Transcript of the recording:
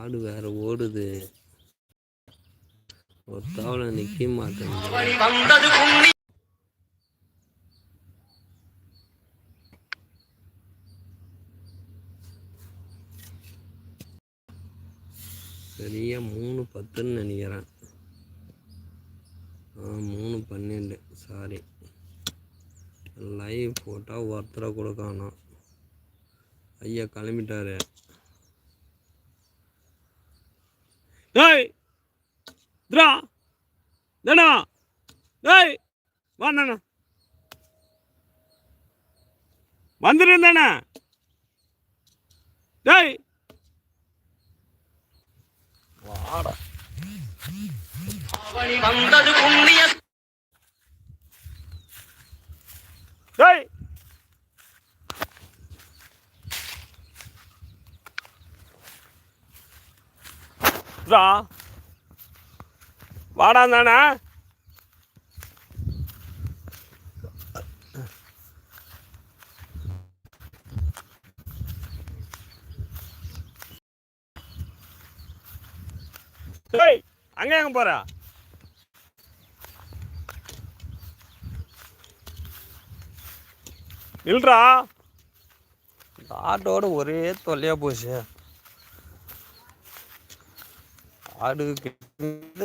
ஆடு வேற ஓடுது. ஒரு தாவலை நிக்க மாட்டேங்குது. சரியா மூணு பத்துன்னு நினைக்கிறேன். ஆ மூணு பன்னெண்டு. சாரி லைவ் போட்டால் ஒருத்தரை கூட ஐயா கிளம்பிட்டாரு. டேய் திரா தடா டேய் வாண்ணா வந்துருந்தானே டேய். வாடா. வந்தது புண்ணிய டேய். ரா வாடா தானே டேய் அங்க எங்க போற? இல்லடா ஆட்டோட ஒரே தொல்லையா போச்சு. ஆடு கிட்ட